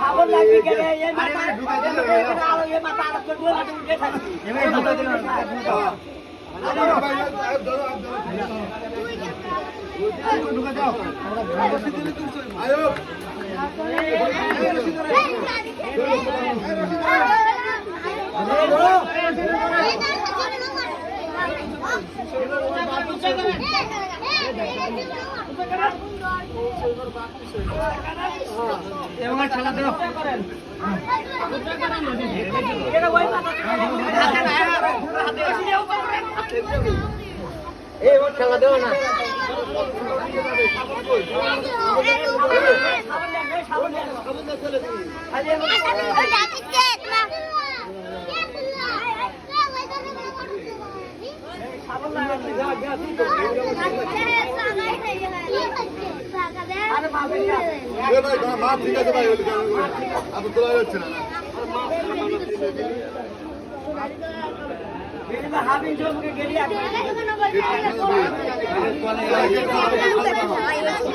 খাবার লাগবে কেন এই মাথা এই মাথা আলো করে উঠে থাকি এটা ওই মাথা এই ওর খেলা দেও না খাবার লাগবে খাবার লাগবে আরে খাবার লাগবে যা যা তুই তো আরে বাবা মা ঠিক আছে ভাই আপনি তোলা যাচ্ছে না হাবিন জমকে গেলি 关了以后就点不亮灯了